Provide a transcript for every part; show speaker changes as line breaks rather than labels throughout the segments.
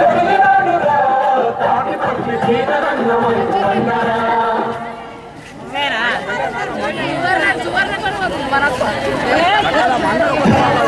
కదిలినాడురా జీవనన్న మనకు జీవనన్న మనకు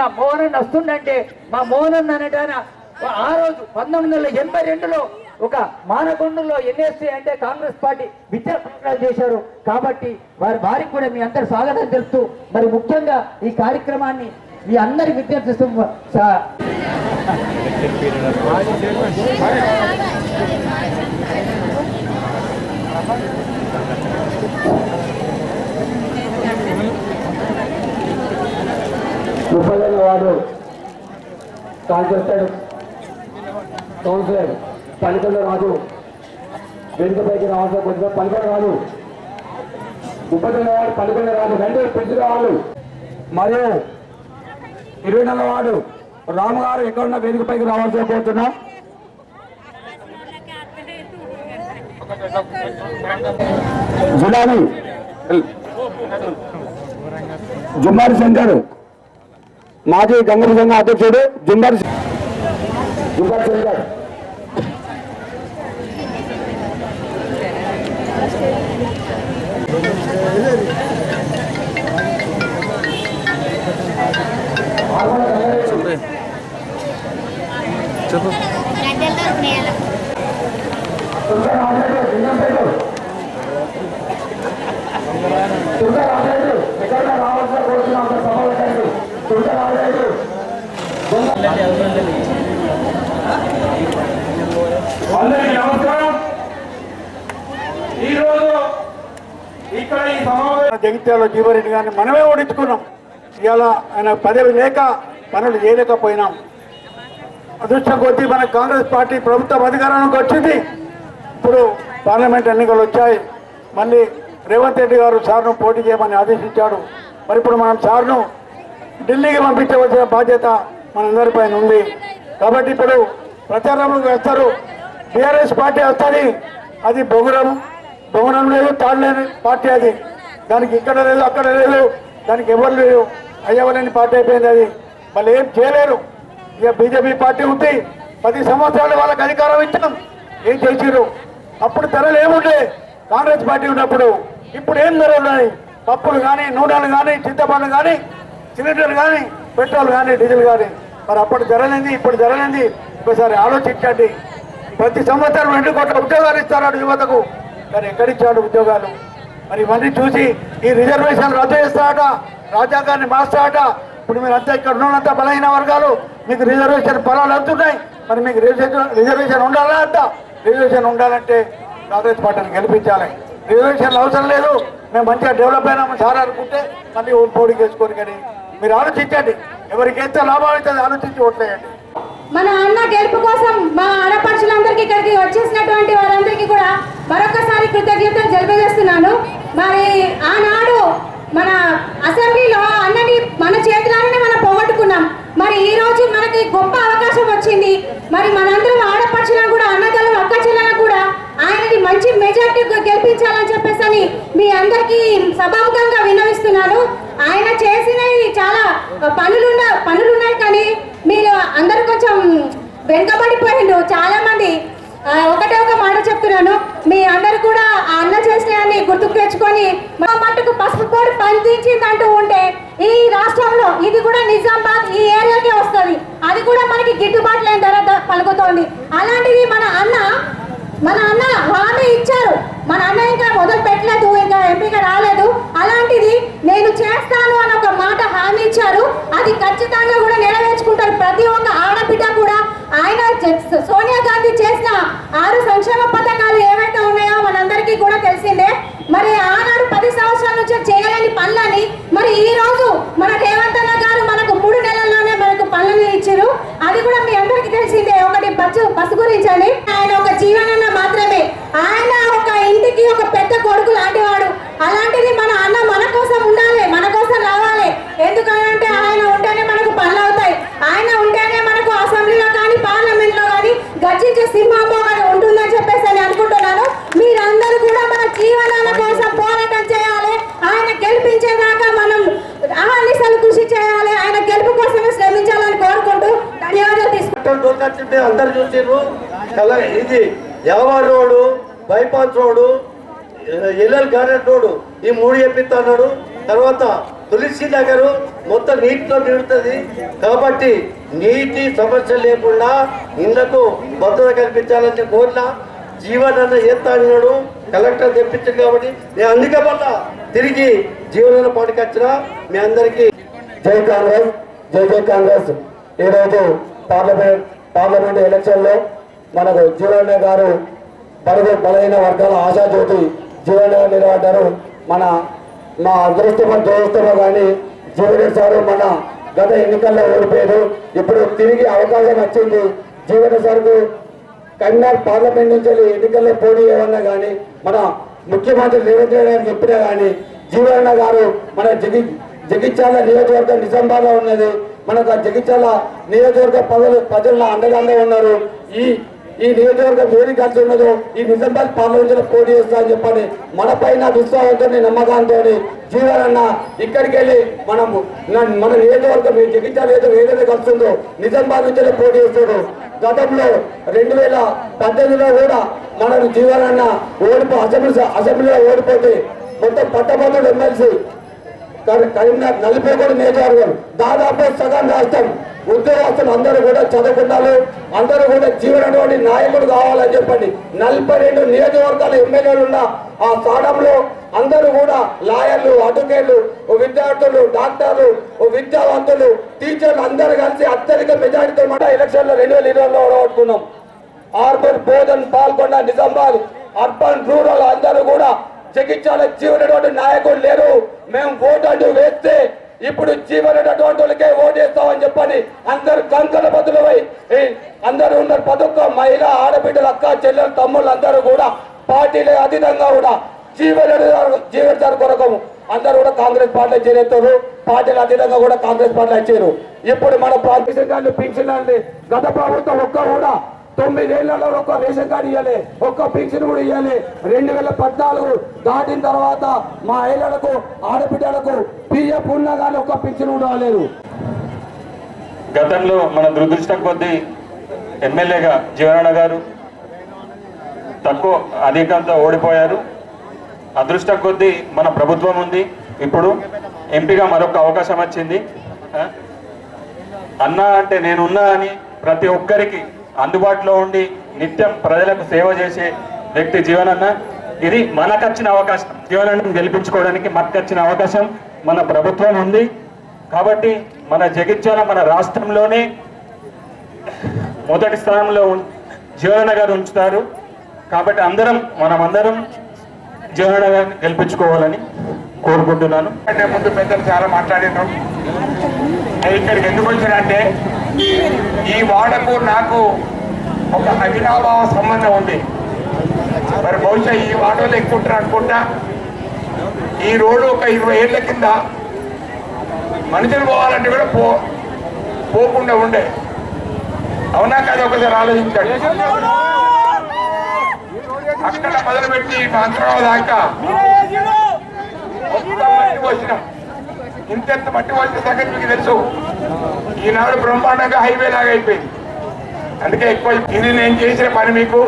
నా మోహన్ వస్తుండంటే మా మోహన్ అనేటాన ఆ రోజు పంతొమ్మిది వందల ఎనభై రెండులో ఒక మానకొండలో ఎన్ఎస్సీ అంటే కాంగ్రెస్ పార్టీ విద్యా ప్రకటనలు చేశారు. కాబట్టి వారి వారికి కూడా మీ అందరి స్వాగతం తెలుపుతూ మరి ముఖ్యంగా ఈ కార్యక్రమాన్ని మీ అందరి విద్యార్థి సం- ముప్పై వాడు కాన్సెప్టెడ్ కౌన్సిలర్ పనికొండ రాజు వెనుకపైకి రావాల్సిన కొద్దిగా పనికొండ రాజు ముప్పై వాడు పనికొండ రాజు రెండు పెంచుగా వాళ్ళు మరియు ఇరవై నెలల వాడు రాము గారు ఎక్కడ ఉన్న వేదికపైకి రావాల్సి కోరుతున్నా. జులాని జుమ్మారి శంకర్. మాజీ గంగర సంఘ అధ్యక్షుడు జుంబర్ జుంబర్ శంకర్ రావాల్సిన
అందరికీ నమస్కారం. ఈరోజు ఇక్కడ ఈ సమావేశం
జగిత్యాల జీవరెడ్డి గారిని మనమే ఓడించుకున్నాం. ఇవాళ ఆయన పదవి లేక పనులు చేయలేకపోయినాం. అదృష్టం కొద్దీ మన కాంగ్రెస్ పార్టీ ప్రభుత్వం అధికారానికి వచ్చింది. ఇప్పుడు పార్లమెంట్ ఎన్నికలు వచ్చాయి. మళ్ళీ రేవంత్ రెడ్డి గారు సార్ను పోటీ చేయమని ఆదేశించాడు. మరి ఇప్పుడు మనం సార్ను ఢిల్లీకి పంపించవలసిన బాధ్యత మనందరిపైన ఉంది. కాబట్టి ఇప్పుడు ప్రచారంలోకి వేస్తారు. బీఆర్ఎస్ పార్టీ వస్తుంది. అది బొగురం బొగురం లేదు తాడలేని పార్టీ అది. దానికి ఇక్కడ లేదు అక్కడ లేదు దానికి ఎవరు లేదు అయ్యవలేని పార్టీ అయిపోయింది అది. వాళ్ళు ఏం చేయలేరు. ఇక బీజేపీ పార్టీ ఉంది. పది సంవత్సరాలు వాళ్ళకి అధికారం ఇచ్చినాం. ఏం చేసిరు అప్పుడు ధరలు ఏముండే? కాంగ్రెస్ పార్టీ ఉన్నప్పుడు. ఇప్పుడు ఏం ధరలు ఉన్నాయి? పప్పులు కానీ నూనెలు కానీ చింతపండు కానీ సిలిండర్లు కానీ పెట్రోల్ కానీ డీజిల్ కానీ మరి అప్పుడు ధరలేంది ఇప్పుడు ధరలేంది ఒకసారి ఆలోచించండి. ప్రతి సంవత్సరం రెండు కోట్ల ఉద్యోగాలు ఇస్తాడు యువతకు. కానీ ఎక్కడిచ్చాడు ఉద్యోగాలు? మరి ఇవన్నీ చూసి ఈ రిజర్వేషన్ రద్దు చేస్తాడట రాజ్యాంగాన్ని మార్చాడట ఇప్పుడు మీరు అంతా ఇక్కడ ఉన్నంత బలహీన వర్గాలు. మీకు రిజర్వేషన్ ఫలాలు అందుతున్నాయి. మరి మీకు రిజర్వేషన్ రిజర్వేషన్ ఉండాలా అంట రిజర్వేషన్ ఉండాలంటే కాంగ్రెస్ పార్టీని గెలిపించాలి. రిజర్వేషన్లు అవసరం లేదు. మేము మంచిగా డెవలప్ అయినాము సార్ అనుకుంటే మళ్ళీ ఓటు పోటీ చేసుకొని కానీ మీరు ఆలోచించండి. ఎవరికి ఎంత లాభం అవుతుంది ఆలోచించి ఓట్లేయండి.
మన అన్న గెలుపు కోసం మా ఆడపడుచులందరికీ ఇక్కడికి వచ్చేసినటువంటి వారందరికీ కూడా మరొకసారి కృతజ్ఞతలు తెలియజేస్తున్నాను. మరి ఆనాడు మన అసెంబ్లీలో అన్నని మన చేతులానే మనం పోగొట్టుకున్నాం. మరి ఈ రోజు మనకి గొప్ప అవకాశం వచ్చింది. మరి మనందరం ఆడపడుచులను కూడా అన్నదలం అక్క చెల్లెలను కూడా ఆయనని మంచి మెజార్టీ గెలిపించాలని చెప్పేసి అని మీ అందరికీ సభాముఖంగా విన్నవిస్తున్నాను. ఆయన చేసినవి చాలా పనులున్న పనులున్నాయి కానీ మీరు అందరు కొంచెం వెనుకబడిపోయిండు చాలా మంది ఒకటే ఒక మాట చెప్తున్నాను. మీ అందరు కూడా ఆ అన్న చేసినవన్నీ గుర్తుకు తెచ్చుకొని మా మట్టుకు పసుపు పొడి పండించిందంటూ ఉంటే ఈ రాష్ట్రంలో ఇది కూడా నిజామాబాద్ ఈ ఏరియాకే వస్తుంది. అది కూడా మనకి గిట్టుబాటు లేని ధర పలుకుతోంది. అలాంటిది మన అన్న మన అన్న హామీ ఇచ్చారు. మన అన్న ఇంకా
మొదలు పెట్టలేదు ఇంకా ఎంపీగా రాలేదు. అలాంటిది నేను చేస్తాను అని ఒక మాట హామీ ఇచ్చారు. అది ఖచ్చితంగా కూడా నెరవేర్చుకుంటారు. ప్రతి ఒక్క ఆడబిడ్డ కూడా. ఆయన సోనియా గాంధీ చేసిన
ఆరు సంక్షేమ పథకాలు ఏవైతే ఉన్నాయో ఇది road bypass road LL garden road ఈ మూడు చెప్పిస్తున్నాడు తర్వాత తులసి నగరు మొత్తం నీటిలో నిలుతుంది కాబట్టి నీటి సమస్య లేకుండా ఇళ్ళకు భద్రత కల్పించాలని కోరిన జీవనన్న అన్నాడు. కలెక్టర్ తెప్పించాడు కాబట్టి నేను అందుకే మళ్ళా తిరిగి జీవనన్న పాటికి వచ్చిన మీ అందరికీ
జై కాంగ్రెస్ జై జై కాంగ్రెస్. ఈరోజు పార్లమెంట్ పార్లమెంట్ ఎలక్షన్లో మనకు జీవన్న గారు బడుగు బలైన వర్గాల ఆశాజ్యోతి జీవన్న గారు నిలబడ్డారు. మన మా అదృష్టమో దురదృష్టమో కానీ జీవన్ సారు మన గత ఎన్నికల్లో ఓడిపోయారు. ఇప్పుడు తిరిగి అవకాశం వచ్చింది. జీవన సార్కు కరీంనగర్ పార్లమెంట్ నుంచి ఎన్నికల్లో పోటీ ఏమన్నా కానీ మన ముఖ్యమంత్రి రేవంత్ రెడ్డి గారు చెప్పినా కానీ జీవన్న గారు మన జగి జగిత్యాల నియోజకవర్గం నిజామాబాద్లో ఉన్నది. మనకు ఆ జగిత్యాల నియోజకవర్గ ప్రజలు ప్రజల అండగానే ఉన్నారు. ఈ ఈ నియోజకవర్గం ఏది కలిసి ఉన్నదో ఈ నిజామాబాద్ పార్లమెంట్ పోటీ చేస్తా అని చెప్పని మన పైన విశ్వాసంతో నమ్మకంతో జీవనన్న ఇక్కడికి వెళ్ళి మనము మన నియోజకవర్గం ఈ జగిత్యాల లేదో ఏదైతే కలుస్తుందో నిజామాబాద్ నుంచి పోటీ చేస్తాడు. గతంలో రెండు వేల పద్దెనిమిదిలో కూడా మనకు జీవనన్న ఓడిపో అసెంబ్లీ అసెంబ్లీలో ఓడిపోతే మొత్తం పట్టభద్రుడు ఎమ్మెల్సీ కరీంనగర్ నలభై కూడా నియోజకవర్గం. దాదాపు సగం రాష్ట్రం ఉద్యోగస్తులు అందరూ కూడా చదువుకున్నారు అందరూ కూడా జీవనటువంటి నాయకుడు కావాలని చెప్పండి. నలభై రెండు నియోజకవర్గాల ఎమ్మెల్యేలు ఉన్న ఆ స్థానంలో అందరూ కూడా లాయర్లు అడ్వకేట్లు ఓ విద్యార్థులు డాక్టర్లు విద్యావంతులు టీచర్లు అందరూ కలిసి అత్యధిక మెజారిటీతో మాట ఎలక్షన్లో రెండు వేల ఇరవైలో ఓడగొట్టుకున్నాం. Urban Bodhan Balkonda Nizamabad urban rural అందరూ కూడా జగిత్యాల జీవనటువంటి నాయకులు లేరు. మేము ఓటు వేస్తే ఇప్పుడు జీవనటువంటి వాళ్ళకే ఓటేస్తామని చెప్పని అందరు కంకణ బదులపై అందరూ ఉన్నారు. పదొక్క మహిళ ఆడబిడ్డలు అక్క చెల్లెలు తమ్ముళ్ళు అందరూ కూడా పార్టీలే అతీతంగా కూడా జీవన జీవన కొరకు అందరూ కూడా కాంగ్రెస్ పార్టీలో చేరేస్తారు. పార్టీలు అతీతంగా కూడా కాంగ్రెస్ పార్టీలో వచ్చారు ఇప్పుడు మన ప్రాంతీయ పింఛన్ గత ప్రభుత్వం ఒక్క కూడా తొమ్మిదేళ్ళలో ఒక్క రేషన్ కార్డు ఇవ్వాలి ఒక్క పెన్షన్ కూడా ఇవ్వాలి రెండు వేల పద్నాలుగు దాటిన తర్వాత మా మహిళలకు ఆడబిడ్డలకు పిఎఫ్ ఉన్నా కానీ ఒక్క పెన్షన్ కూడా రాలేదు.
గతంలో మన దురదృష్టం కొద్దీ ఎమ్మెల్యేగా జీవనాడ గారు తక్కువ అధికంతో ఓడిపోయారు. అదృష్టం కొద్దీ మన ప్రభుత్వం ఉంది. ఇప్పుడు ఎంపీగా మరొక అవకాశం వచ్చింది. అన్నా అంటే నేనున్నా అని ప్రతి ఒక్కరికి అందుబాటులో ఉండి నిత్యం ప్రజలకు సేవ చేసే వ్యక్తి జీవనన్న ఇది మనకచ్చిన అవకాశం. జీవనాన్ని గెలిపించుకోవడానికి మనకచ్చిన అవకాశం మన ప్రభుత్వం ఉంది. కాబట్టి మన జగిత్యాల మన రాష్ట్రంలోనే మొదటి స్థానంలో ఉం- గారు ఉంచుతారు. కాబట్టి అందరం మనమందరం జీవన గారిని గెలిపించుకోవాలని కోరుకుంటున్నాను.
అంటే ముందు పెద్దలు చాలా మాట్లాడినారు ఇక్కడికి ఎందుకు వచ్చానంటే ఈ వాడకు నాకు ఒక అవినాభావ సంబంధం ఉంది. మరి బహుశా ఈ వాడలో ఎక్కుంటారు అనుకుంటా. ఈ రోడ్డు ఒక ఇరవై ఏళ్ళ కింద మనుషులు పోవాలంటే కూడా పో పోకుండా ఉండే. అవునా కాదు ఒకసారి ఆలోచించాడు. అక్కడ మొదలుపెట్టి మంత్రాల దాకా వచ్చినాం. ఇంతెంత మట్టి వాళ్ళ సంగతి మీకు తెలుసు. ఈనాడు బ్రహ్మాండంగా హైవే లాగా అయిపోయింది. అందుకే ఎక్కువ ఇది నేను చేసిన పని మీకు.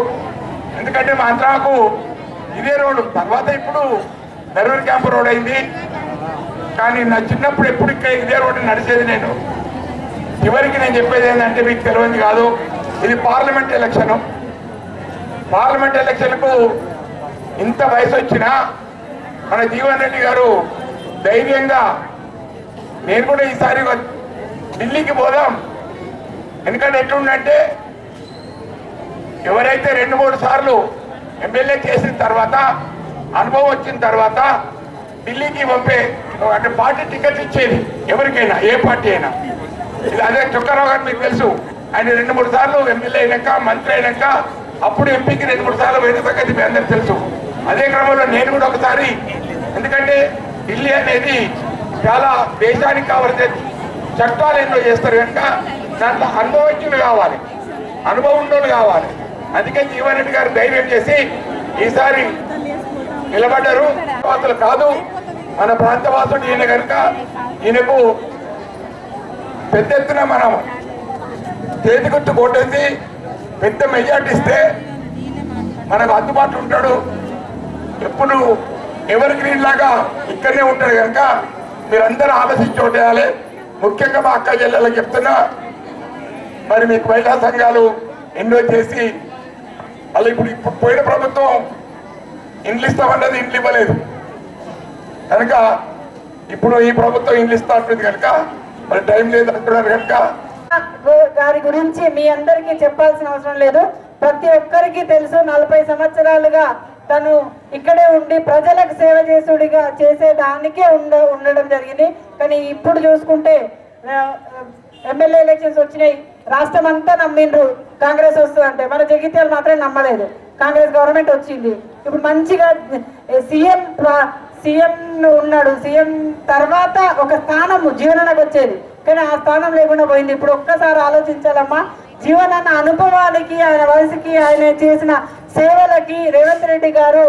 ఎందుకంటే మా అంతరాకు ఇదే రోడ్డు. తర్వాత ఇప్పుడు నెరవేరు క్యాంప్ రోడ్ అయింది. కానీ నా చిన్నప్పుడు ఎప్పుడు ఇక్కడ ఇదే రోడ్డు నడిచేది నేను. చివరికి నేను చెప్పేది ఏంటంటే మీకు తెలియదు కాదు. ఇది పార్లమెంట్ ఎలక్షన్ పార్లమెంట్ ఎలక్షన్కు ఇంత వయసు వచ్చినా మన జీవన్ రెడ్డి గారు ధైర్యంగా నేను కూడా ఈసారి ఢిల్లీకి పోదాం. ఎందుకంటే ఎట్లుందంటే ఎవరైతే రెండు మూడు సార్లు ఎమ్మెల్యే చేసిన తర్వాత అనుభవం వచ్చిన తర్వాత ఢిల్లీకి పంపే అంటే పార్టీ టికెట్ ఇచ్చేది ఎవరికైనా ఏ పార్టీ అయినా. ఇది అదే చుక్కారావు గారు మీకు తెలుసు ఆయన రెండు మూడు సార్లు ఎమ్మెల్యే అయినాక మంత్రి అయినాక అప్పుడు ఎంపీకి రెండు మూడు సార్లు పోయిన సంగతి మీ అందరికి తెలుసు. అదే క్రమంలో నేను కూడా ఒకసారి ఎందుకంటే ఢిల్లీ అనేది చాలా దేశానికి కావాల్సిన చట్టాలు ఎన్నో చేస్తారు కనుక దాంట్లో అనుభవజ్ఞులు కావాలి. అనుభవం కావాలి. అందుకే జీవన్ రెడ్డి గారు ధైర్యం చేసి ఈసారి నిలబడ్డారు. వాసులు కాదు. మన ప్రాంతవాసుడు ఈయన కనుక ఈయనకు పెద్ద ఎత్తున మనం చేతి గుర్తు కొట్టేసి పెద్ద మెజార్టీ ఇస్తే మనకు అందుబాటులో ఉంటాడు. ఎప్పుడు ఎవరి గ్రీన్ లాగా ఇక్కడనే ఉంటాడు కనుక మీరందరూ ఆలోచించి ఓటేయాలి ముఖ్యంగా మా అక్క చెల్లెలకు చెప్తున్నా మరి మీకు మహిళా సంఘాలు ఎన్నో చేసి మళ్ళీ ఇప్పుడు ఇప్పుడు పోయిన ప్రభుత్వం ఇండ్లు ఇస్తామన్నది ఇండ్లు ఇవ్వలేదు. కనుక ఇప్పుడు ఈ ప్రభుత్వం ఇండ్లు ఇస్తా ఉంటుంది కనుక మరి టైం లేదు అంటున్నారు కనుక.
గారి గురించి మీ అందరికీ చెప్పాల్సిన అవసరం లేదు. ప్రతి ఒక్కరికి తెలుసు నలభై సంవత్సరాలుగా తను ఇక్కడే ఉండి ప్రజలకు సేవ చేసుడిగా చేసేదానికే ఉండ ఉండడం జరిగింది. కానీ ఇప్పుడు చూసుకుంటే ఎమ్మెల్యే ఎలక్షన్స్ వచ్చినాయి. రాష్ట్రం అంతా నమ్మిండ్రు. కాంగ్రెస్ వస్తుందంటే మన జగిత్యాలు మాత్రం నమ్మలేదు. కాంగ్రెస్ గవర్నమెంట్ వచ్చింది. ఇప్పుడు మంచిగా సీఎం సీఎం ఉన్నాడు. సీఎం తర్వాత ఒక స్థానం జీవనకు వచ్చేది. కానీ ఆ స్థానం లేకుండా పోయింది. ఇప్పుడు ఒక్కసారి ఆలోచించాలమ్మా. జీవనన్న అనుభవానికి ఆయన వయసుకి ఆయన చేసిన సేవలకి రేవంత్ రెడ్డి గారు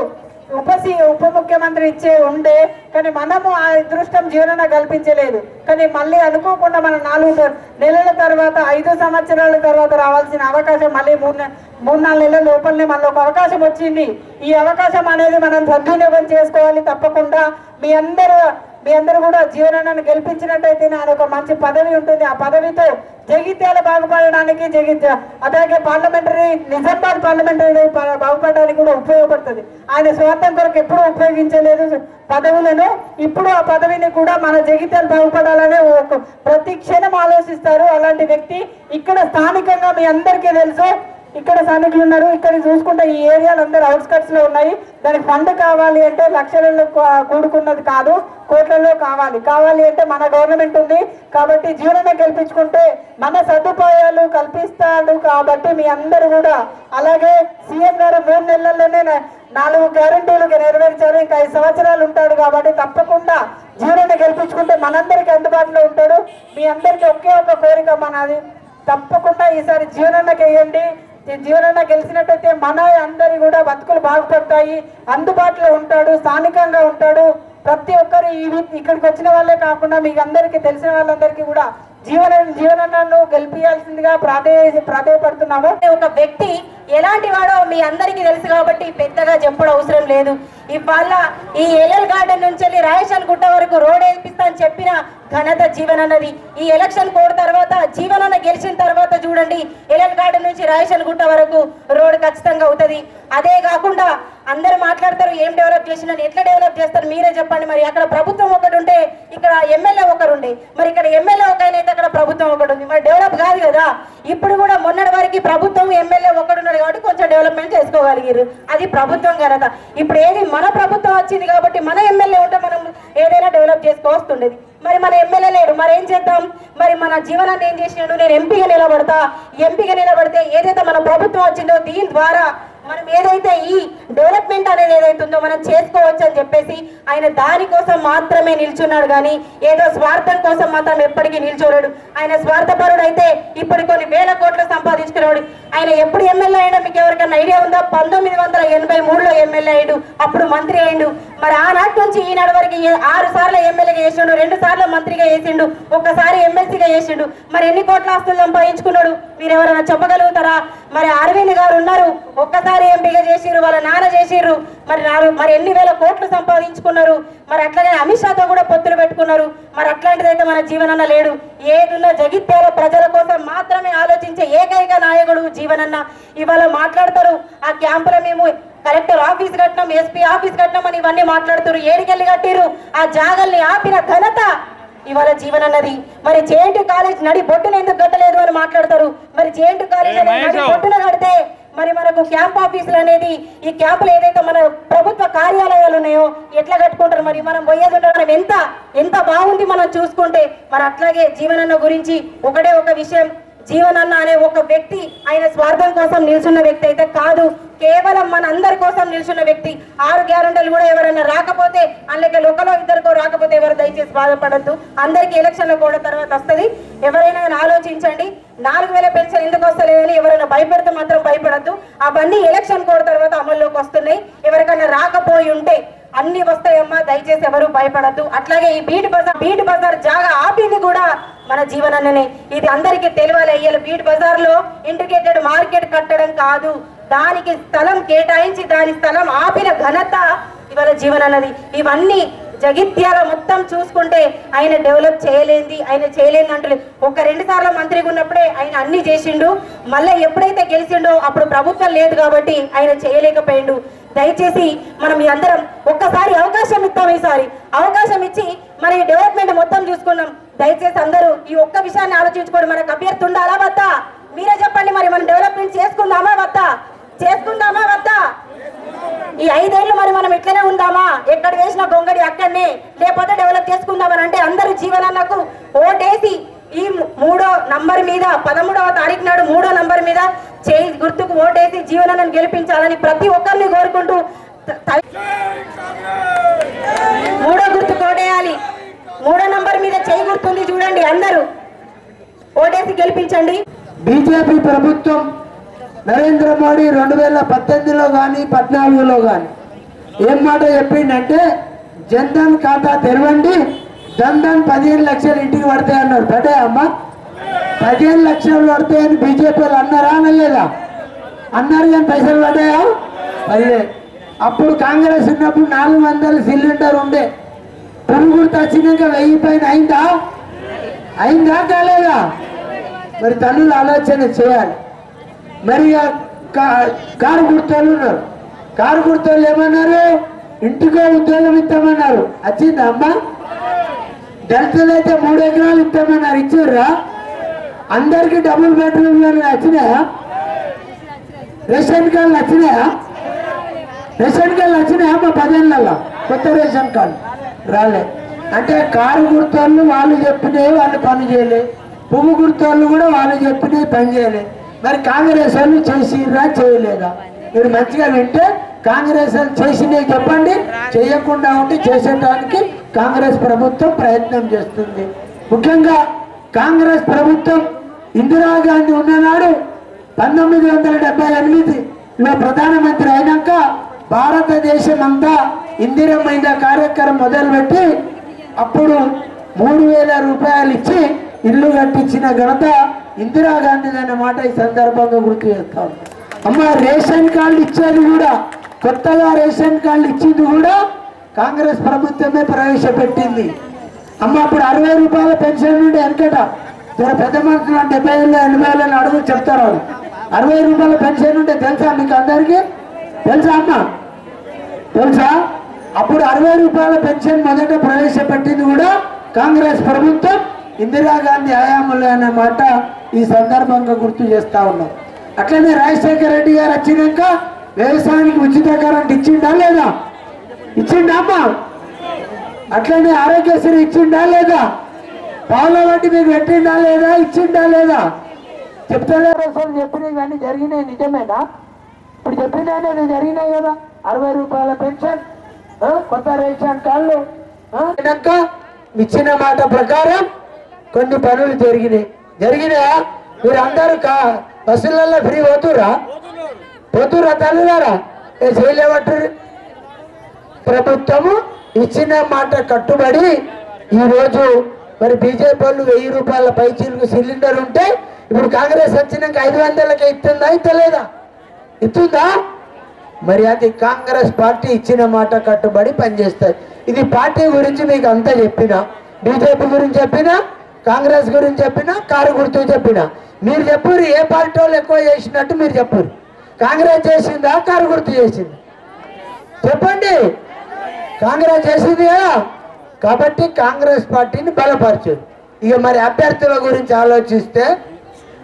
ఉపసి ఉప ముఖ్యమంత్రి ఇచ్చే ఉండే కానీ మనము ఆ అదృష్టం జీవన కల్పించలేదు. కానీ మళ్ళీ అనుకోకుండా మన నాలుగు నెలల తర్వాత ఐదు సంవత్సరాల తర్వాత రావాల్సిన అవకాశం మళ్ళీ మూడు మూడు నాలుగు నెలల లోపలనే మళ్ళీ ఒక అవకాశం వచ్చింది. ఈ అవకాశం అనేది మనం సద్వినియోగం చేసుకోవాలి తప్పకుండా. మీ అందరూ మీ అందరూ కూడా జీవనాన్ని గెలిపించినట్టయితే ఆయన ఒక మంచి పదవి ఉంటుంది. ఆ పదవితో జగిత్యాల బాగుపడడానికి జగిత్య అలాగే పార్లమెంటరీ నిజామాబాద్ పార్లమెంటరీ బాగుపడడానికి కూడా ఉపయోగపడుతుంది. ఆయన స్వార్థం కొరకు ఎప్పుడూ ఉపయోగించలేదు. పదవులను ఇప్పుడు ఆ పదవిని కూడా మన జగిత్యాలు బాగుపడాలని ఒక ప్రతి క్షణం ఆలోచిస్తారు. అలాంటి వ్యక్తి ఇక్కడ స్థానికంగా మీ అందరికీ తెలుసు. ఇక్కడ స్థానికులు ఉన్నారు. ఇక్కడ చూసుకుంటే ఈ ఏరియాలు అందరూ అవుట్స్కట్స్లో ఉన్నాయి. దానికి ఫండ్ కావాలి అంటే లక్షలలో కూడుకున్నది కాదు కోట్లలో కావాలి. కావాలి అంటే మన గవర్నమెంట్ ఉంది. కాబట్టి జీవనమే గెలిపించుకుంటే మన సదుపాయాలు కల్పిస్తాడు కాబట్టి మీ అందరూ కూడా. అలాగే సీఎం గారు మూడు నెలల్లోనే నాలుగు గ్యారంటీలు నెరవేర్చారు. ఇంకా ఐదు సంవత్సరాలు ఉంటాడు కాబట్టి తప్పకుండా జీవనాన్ని గెలిపించుకుంటే మనందరికి అందుబాటులో ఉంటాడు. మీ అందరికీ ఒకే ఒక కోరిక మనది. తప్పకుండా ఈసారి జీవనన్నకి వేయండి ఈ జీవనన్న గెలిచినట్టయితే మన అందరి కూడా బతుకులు బాగుపడతాయి. అందుబాటులో ఉంటాడు స్థానికంగా ఉంటాడు. ప్రతి ఒక్కరు ఈ ఇక్కడికి వచ్చిన వాళ్ళే కాకుండా మీకు అందరికీ తెలిసిన వాళ్ళందరికీ కూడా జీవన జీవనన్నను గెలిపించాల్సిందిగా ప్రాధే ప్రాధేయపడుతున్నాము.
ఒక వ్యక్తి ఎలాంటి వాడో మీ అందరికీ తెలుసు కాబట్టి పెద్దగా చెప్పడం అవసరం లేదు. ఇవాళ ఈ ఎల్ఎల్ గార్డెన్ నుంచి వెళ్ళి రాయషన్ గుట్ట వరకు రోడ్ వేపిస్తా అని చెప్పిన ఘనత జీవనన్నది ఈ ఎలక్షన్ కోడ్ తర్వాత జీవనన్న గెలిచిన తర్వాత చూడండి ఎల్ఎల్ నుంచి రాయషన్ గుట్ట వరకు రోడ్ ఖచ్చితంగా అవుతుంది. అదే కాకుండా అందరూ మాట్లాడతారు ఏం డెవలప్ చేసినా ఎట్లా డెవలప్ చేస్తారు మీరే చెప్పండి మరి. అక్కడ ప్రభుత్వం ఒకటి ఉంటే ఇక్కడ ఎమ్మెల్యే ఒకరుండే మరి ఇక్కడ ఎమ్మెల్యే ఒక ఆయన అయితే అక్కడ ప్రభుత్వం ఒకటి ఉంది. మరి డెవలప్ కాదు కదా. ఇప్పుడు కూడా మొన్నటి వరకు ప్రభుత్వం ఎమ్మెల్యే ఒకటి ఉన్నాడు కాబట్టి కొంచెం డెవలప్మెంట్ చేసుకోగలిగారు అది ప్రభుత్వం ఘనత. ఇప్పుడు ఏది మన ప్రభుత్వం వచ్చింది కాబట్టి మన ఎమ్మెల్యే ఉంటే మనం ఏదైనా డెవలప్ చేసుకోవస్తుండేది మరి మన ఎమ్మెల్యే లేడు. మరి ఏం చేద్దాం? మరి మన జీవనాన్ని ఏం చేసినాడు? నేను ఎంపీగా నిలబడతా. ఎంపీగా నిలబడితే ఏదైతే మన ప్రభుత్వం వచ్చిందో దీని ద్వారా మనం ఏదైతే ఈ డెవలప్మెంట్ అనేది ఏదైతే ఉందో మనం చేసుకోవచ్చు అని చెప్పేసి ఆయన దానికోసం మాత్రమే నిల్చున్నాడు కానీ ఏదో స్వార్థం కోసం మాత్రం ఎప్పటికీ నిల్చోలేడు. ఆయన స్వార్థపరుడు అయితే ఇప్పుడు కొన్ని వేల కోట్లు సంపాదించుకున్నాడు ఆయన ఎప్పుడు ఎమ్మెల్యే అయినా మీకు ఎవరికైనా ఐడియా ఉందా? పంతొమ్మిది వందల ఎనభై మూడులో ఎమ్మెల్యే అయ్యాడు. అప్పుడు మంత్రి అయ్యిండు. మరి ఆనాటి నుంచి ఈనాడు వరకు ఆరు సార్లు ఎమ్మెల్యేగా చేసిండు రెండు సార్లు మంత్రిగా చేసిండు ఒక్కసారి ఎమ్మెల్సీగా చేసిండు. మరి ఎన్ని కోట్ల ఆస్తులు సంపాదించుకున్నాడు? మీరు ఎవరైనా చెప్పగలుగుతారా? మరి అరవింద్ గారు ఉన్నారు. ఒక్కసారి ఎంపీగా చేసిర్రు? వాళ్ళ నాన్న చేసిర్రు. మరి నాలుగు మరి ఎన్ని వేల కోట్లు సంపాదించుకున్నారు? మరి అట్లాగే అమిత్ షాతో కూడా పొత్తులు పెట్టుకున్నారు. మరి అట్లాంటిదైతే మన జీవనన్న లేడు. ఏదున్న జగిత్యాల ప్రజల కోసం మాత్రమే ఆలోచించే ఏకైక నాయకుడు జీవనన్న. ఇవాళ మాట్లాడతారు. ఆ క్యాంపులో మేము కలెక్టర్ ఆఫీస్ కట్టినాం ఎస్పీ ఆఫీస్ కట్టినాం అని ఇవన్నీ మాట్లాడుతారు ఏడికెళ్ళి కట్టిరు ఆ జాగల్ని ఆపిన ఘనత ఇవాళ జీవనన్నది మరి జేఎన్టీ కాలేజ్ నడి బొట్టున ఎందుకు కట్టలేదు అని మాట్లాడతారు? మరి జేఎన్టీ కాలేజ్ అనేది నడి బొట్టున కడితే మరి మనకు క్యాంప్ ఆఫీసులు అనేది ఈ క్యాంపులు ఏదైతే మన ప్రభుత్వ కార్యాలయాలు ఉన్నాయో ఎట్లా కట్టుకుంటారు? మరి మనం పోయేది మనం ఎంత ఎంత బాగుంది మనం చూసుకుంటే మరి అట్లాగే జీవనన్న గురించి ఒకటే ఒక విషయం జీవనన్న అనే ఒక వ్యక్తి ఆయన స్వార్థం కోసం నిల్చున్న వ్యక్తి అయితే కాదు. కేవలం మన అందరి కోసం నిల్చున్న వ్యక్తి. ఆరు గ్యారంటీలు కూడా ఎవరైనా రాకపోతే అందుకే ఒకలో ఇద్దరికో రాకపోతే ఎవరు దయచేసి బాధపడద్దు. అందరికీ ఎలక్షన్లు కూడా తర్వాత వస్తుంది. ఎవరైనా ఆలోచించండి. నాలుగు వేల పెన్షన్ ఎందుకు వస్తలేదని ఎవరైనా భయపెడితే మాత్రం భయపడద్దు. అవన్నీ ఎలక్షన్ కోడ్ తర్వాత అమల్లోకి వస్తున్నాయి. ఎవరికైనా రాకపోయి ఉంటే అన్ని వస్తాయమ్మా దయచేసి ఎవరు భయపడద్దు. అట్లాగే ఈ బీట్ బజార్ బీట్ బజార్ జాగా ఆపింది కూడా మన జీవనన్ననే. ఇది అందరికీ తెలియాలి అయ్యాలి బీట్ బజార్లో ఇంటిగ్రేటెడ్ మార్కెట్ కట్టడం కాదు. దానికి స్థలం కేటాయించి దాని స్థలం ఆపిన ఘనత ఇవాళ జీవనన్నది. ఇవన్నీ జగిత్యాల మొత్తం చూసుకుంటే ఆయన డెవలప్ చేయలేంది ఆయన చేయలేని అంటలేదు ఒక రెండు సార్లు మంత్రిగా ఉన్నప్పుడే ఆయన అన్ని చేసిండు. మళ్ళీ ఎప్పుడైతే గెలిచిండో అప్పుడు ప్రభుత్వం లేదు కాబట్టి ఆయన చేయలేకపోయిండు. దయచేసి మనం మీ అందరం ఒక్కసారి అవకాశం ఇస్తాం ఈసారి. అవకాశం ఇచ్చి మరి డెవలప్మెంట్ మొత్తం చూసుకున్నాం. దయచేసి అందరూ ఈ ఒక్క విషయాన్ని ఆలోచించుకోండి. మనకు అభ్యర్థి ఉండాలా వద్దా. మీరే చెప్పండి మరి మనం డెవలప్మెంట్ చేసుకుందామా వద్దా? చేసుకుందామా వద్దా? ఈ ఐదేళ్ళు మరి మనం ఇట్లనే ఉందామా? ఎక్కడ వేసిన గొంగడి అక్కడనే. లేకపోతే డెవలప్ చేసుకుందామని అంటే అందరూ జీవనాలకు ఓటేసి ఈ మూడో నంబర్ మీద పదమూడవ తారీఖు నాడు మూడో నంబర్ మీద చేయి గుర్తుకు ఓటేసి జీవనాన్ని గెలిపించాలని ప్రతి ఒక్కరిని కోరుకుంటూ మూడో గుర్తు ఓటేయాలి మూడో నంబర్ మీద చేయి గుర్తుంది చూడండి అందరూ. ఓటేసి గెలిపించండి.
బీజేపీ ప్రభుత్వం నరేంద్ర మోడీ రెండు వేల పద్దెనిమిదిలో కానీ పద్నాలుగులో కానీ ఏం మాట చెప్పిండంటే జన్ధన్ ఖాతా తెరవండి జన్ధన్ పదిహేను లక్షలు ఇంటికి పడతాయి అన్నారు. పడ్డాయి పదిహేను లక్షలు పడతాయని బీజేపీ వాళ్ళు అన్నారా అనలేదా? అన్నారు కానీ పైసలు పడ్డాయా? అదే అప్పుడు కాంగ్రెస్ ఉన్నప్పుడు నాలుగు వందల సిలిండర్ ఉండే. పురుగుడు వచ్చినాక వెయ్యి పైన అయిందా? అయిందా కాలేదా? మరి తల్లులు ఆలోచన చేయాలి. మరి కారు గుర్తోళ్ళు ఉన్నారు. కారు గుర్తోళ్ళు ఏమన్నారు? ఇంటికో ఉద్యోగం ఇస్తామన్నారు. వచ్చిందా అమ్మ? దళితులు అయితే మూడు ఎకరాలు ఇస్తామన్నారు. ఇచ్చారా? అందరికి డబుల్ బెడ్రూమ్ నచ్చినాయా? రేషన్ కార్డులు నచ్చినాయా? రేషన్ కార్డులు నచ్చినాయా? మా పదేళ్ళల్లో కొత్త రేషన్ కార్డు. రాలే. అంటే కారు గుర్తోళ్ళు వాళ్ళు చెప్పినవి వాళ్ళు పని చేయలే. పువ్వు గుర్తోళ్ళు కూడా వాళ్ళు చెప్పినవి పని చేయలే. మరి కాంగ్రెస్ వాళ్ళు చేసిరా చేయలేదా? మీరు మంచిగా వింటే కాంగ్రెస్ వాళ్ళు చేసినవి చెప్పండి. చేయకుండా ఉండి చేసేటానికి కాంగ్రెస్ ప్రభుత్వం ప్రయత్నం చేస్తుంది. ముఖ్యంగా కాంగ్రెస్ ప్రభుత్వం ఇందిరాగాంధీ ఉన్ననాడు పంతొమ్మిది వందల డెబ్బై ఎనిమిదిలో ప్రధానమంత్రి అయినాక భారతదేశం అంతా ఇందిరమైన కార్యక్రమం మొదలుపెట్టి అప్పుడు మూడు వేల రూపాయలు ఇచ్చి ఇల్లు కట్టించిన ఘనత ఇందిరాగాంధీ అనే మాట ఈ సందర్భంగా గుర్తు చేస్తాం. అమ్మ రేషన్ కార్డు ఇచ్చేది కూడా కొత్తగా రేషన్ కార్డు ఇచ్చింది కూడా కాంగ్రెస్ ప్రభుత్వమే ప్రవేశపెట్టింది. అమ్మ అప్పుడు అరవై రూపాయల పెన్షన్ నుండి వెనకట జర పెద్ద మనుషులు డెబ్బై ఏళ్ళు ఎనభై ఏళ్ళు అడుగు చెప్తారు వాళ్ళు. అరవై రూపాయల పెన్షన్ ఉంటే తెలుసా మీకు అందరికీ? తెలుసా అమ్మ? తెలుసా? అప్పుడు అరవై రూపాయల పెన్షన్ మొదట ప్రవేశపెట్టింది కూడా కాంగ్రెస్ ప్రభుత్వం ఇందిరాగాంధీ హయాంలో అనే మాట ఈ సందర్భంగా గుర్తు చేస్తా ఉన్నాం. అట్లనే రాజశేఖర రెడ్డి గారు వచ్చినాక వ్యవసాయానికి ఉచిత కరెంట్ ఇచ్చిండా లేదా? ఇచ్చిండా అమ్మా? అట్లనే ఆరోగ్యశ్రీ ఇచ్చిండా లేదా? పావుల వడ్డీ మీకు పెట్టిందా లేదా ఇచ్చిండా లేదా? చెప్తలేరు అసలు చెప్పినవి ఇవన్నీ జరిగినాయి నిజమేనా? ఇప్పుడు చెప్పినాయనే నేను జరిగినాయి కదా. అరవై రూపాయల పెన్షన్ కొత్త రేషన్ కార్డు ఇచ్చిన మాట ప్రకారం కొన్ని పనులు జరిగినాయి. జరిగినాయా? మీరు అందరూ కా బస్సులలో ఫ్రీ పోతురా పోతురా తల్లిదారా ఏ చేయలేమంటారు ప్రభుత్వము ఇచ్చిన మాట కట్టుబడి ఈరోజు మరి బీజేపీ వాళ్ళు వెయ్యి రూపాయల పైచీలకు సిలిండర్ ఉంటే ఇప్పుడు కాంగ్రెస్ వచ్చినాక ఐదు వందలకి ఇస్తుందా ఇస్తలేదా? ఇస్తుందా? మరి అది కాంగ్రెస్ పార్టీ ఇచ్చిన మాట కట్టుబడి పనిచేస్తాయి. ఇది పార్టీ గురించి మీకు అంతా చెప్పిన బీజేపీ గురించి చెప్పినా కాంగ్రెస్ గురించి చెప్పినా కారు గుర్తు చెప్పినా. మీరు చెప్పురు ఏ పార్టీ వాళ్ళు ఎక్కువ చేసినట్టు మీరు చెప్పురు. కాంగ్రెస్ చేసిందా కారు గుర్తు చేసింది? చెప్పండి. కాంగ్రెస్ చేసింది కదా. కాబట్టి కాంగ్రెస్ పార్టీని బలపరచదు. ఇక మరి అభ్యర్థుల గురించి ఆలోచిస్తే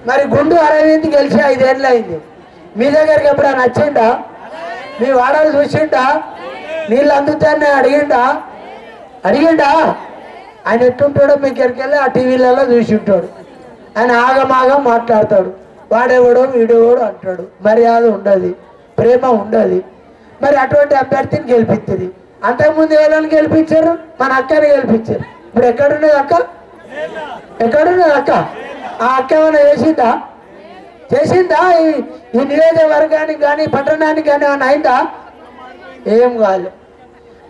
మరి గుండు అరవింద్ గెలిచి ఐదేళ్ళు అయింది. మీ దగ్గరికి ఎప్పుడైనా వచ్చిండా? మీ వాడలు చూసిండా? నీళ్ళు అందుతానే అడిగిండా? అడిగిండా? ఆయన ఎట్టుంటాడో మీ ఇక్కడికి వెళ్ళి ఆ టీవీలలో చూసి ఉంటాడు. ఆయన ఆగమాగం మాట్లాడతాడు. వాడేవాడు వీడేవాడు అంటాడు. మర్యాద ఉండదు. ప్రేమ ఉండదు. మరి అటువంటి అభ్యర్థిని గెలిపిస్తుంది అంతకుముందు ఎవరైనా గెలిపించారు? మన అక్కని గెలిపించారు. ఇప్పుడు ఎక్కడున్నది అక్క? ఎక్కడున్నది అక్క? ఆ అక్క ఏమైనా చేసిందా? చేసిందా? ఈ ఈ నియోజకవర్గానికి కానీ పట్టణానికి కానీ ఏమైనా అయిందా? ఏం కాదు.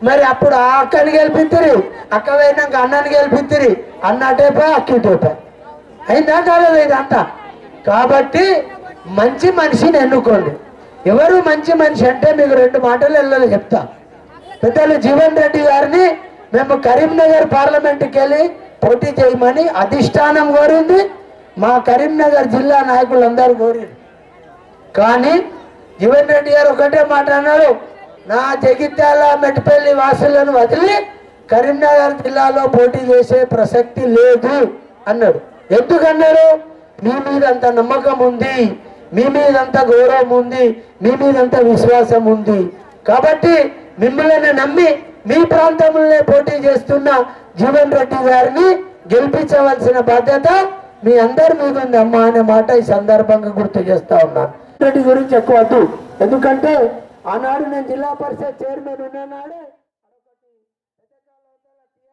మరి అప్పుడు ఆ అక్కని గెలిపిద్దిరి అక్క పోయినాక అన్నని గెలిపిద్దిరి అన్న టేపా అక్కి టేపా అయిందా కాలేదు ఇదంతా? కాబట్టి మంచి మనిషిని ఎన్నుకోండి. ఎవరు మంచి మనిషి అంటే మీకు రెండు మాటలు వెళ్ళాలి చెప్తా. పెద్దలు జీవన్ రెడ్డి గారిని మేము కరీంనగర్ పార్లమెంట్కి వెళ్ళి పోటీ చేయమని అధిష్టానం కోరింది. మా కరీంనగర్ జిల్లా నాయకులందరూ కోరింది. కానీ జీవన్ రెడ్డి గారు ఒకటే మాట అన్నారు నా జగిత్యాల మెట్టిపల్లి వాసులను వదిలి కరీంనగర్ జిల్లాలో పోటీ చేసే ప్రసక్తి లేదు అన్నాడు. ఎందుకన్నాడు? మీ మీద అంత నమ్మకం ఉంది మీ మీద అంత గౌరవం ఉంది మీ మీద అంత విశ్వాసం ఉంది. కాబట్టి మిమ్మల్ని నమ్మి మీ ప్రాంతంలోనే పోటీ చేస్తున్న జీవన్ రెడ్డి గారిని గెలిపించవలసిన బాధ్యత మీ అందరి మీద ఉంది అమ్మా అనే మాట ఈ సందర్భంగా గుర్తు చేస్తా ఉన్నాను రెడ్డి గురించి ఎక్కువ ఎందుకంటే ఆనాడు నేను జిల్లా పరిషత్ చైర్మన్ ఉన్ననాడు